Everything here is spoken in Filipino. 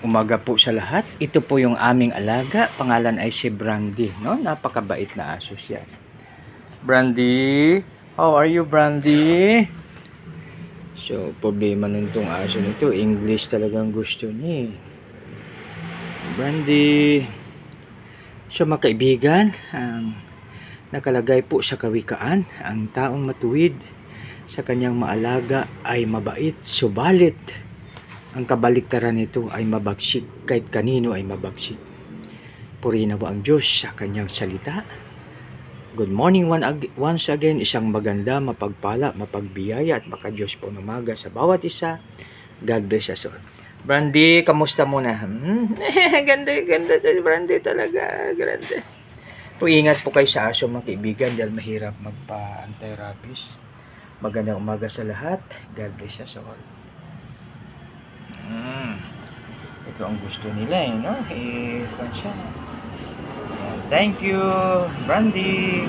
Umaga po sa lahat. Ito po yung aming alaga. Pangalan ay si Brandy. No? Napakabait na aso siya. Brandy? How are you, Brandy? So, problema nitong aso nito. English talagang gusto niya. eh. Brandy. So, mga kaibigan, ang nakalagay po sa kawikaan, ang taong matuwid sa kanyang maalaga ay mabait, subalit ang kabaliktaran nito ay mabagsik, kahit kanino ay mabagsik. Purihin nawa ang Diyos sa kanyang salita. Good morning one ag- once again, isang maganda, mapagpala, mapagbiyaya at makadiyos po umaga sa bawat isa. God bless us all. Brandy, kamusta muna? Hmm? ganda, ganda si Brandy talaga. Grande. Po ingat po kayo sa aso mga kaibigan dahil mahirap magpa-anti-rabies. Magandang umaga sa lahat. God bless us all. Ito ang gusto nila eh, no? Eh. Ayan. Thank you, Brandy.